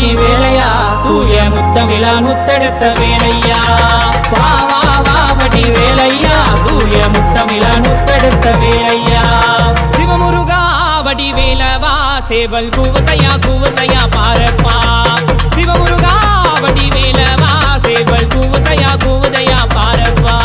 பாடி வேலையா? தூய முத்தமிழா முத்தெடுத்த வேலையா? வா வா வாவடி வேலையா? தூய முத்தமிழா முத்தெடுத்த வேலையா? சிவமுருகா வடி வேலவா? சேவல் கூவத்தையா கூவத்தையா பாரப்பா? சிவமுருகா வடி வேலவா? சேவல் கூவத்தையா கூவதையா பாரப்பா?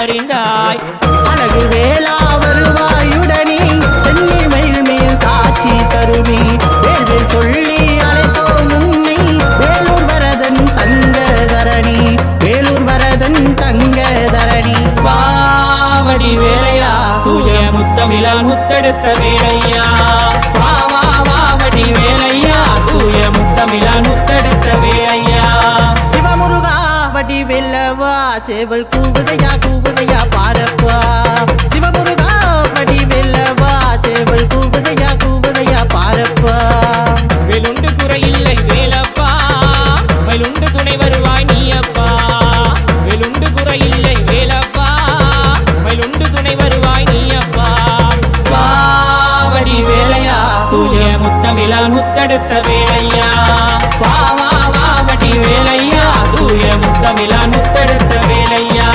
தாய்மாரி அழகு வேளா வருவாயுடனே சென்னி மயில் மேல் காட்சி தருவி வேள்வேல் சொல்லி அழைத்தோம் உன்னை. வேலூர் வரதன் தங்க தரணி வேலூர் வரதன் தங்க தரணி பாவடி வேலையா தூய முத்தமிழா முத்தெடுத்த வேலையா. சேவல் கூவுதையா கூவுதையா பாரப்பா. சிவமுருகா படி வெல்லவா சேவல் கூவுதையா கூவுதையா பாரப்பா. வேலுண்டு குறையில்லை வேலப்பா வயலுண்டு துணை வருவாய் நீ அப்பா வேலுண்டு குறையில்லை வேலப்பா வயலுண்டு துணை வருவாய் நீ அப்பா பாவடி வேலையா தூய முத்தமிழால் முத்தெடுத்த வேலையா. வா வா வாவடி வேலையா. தூய முத்தமிழான் முத்தெடுத்த வேலையா?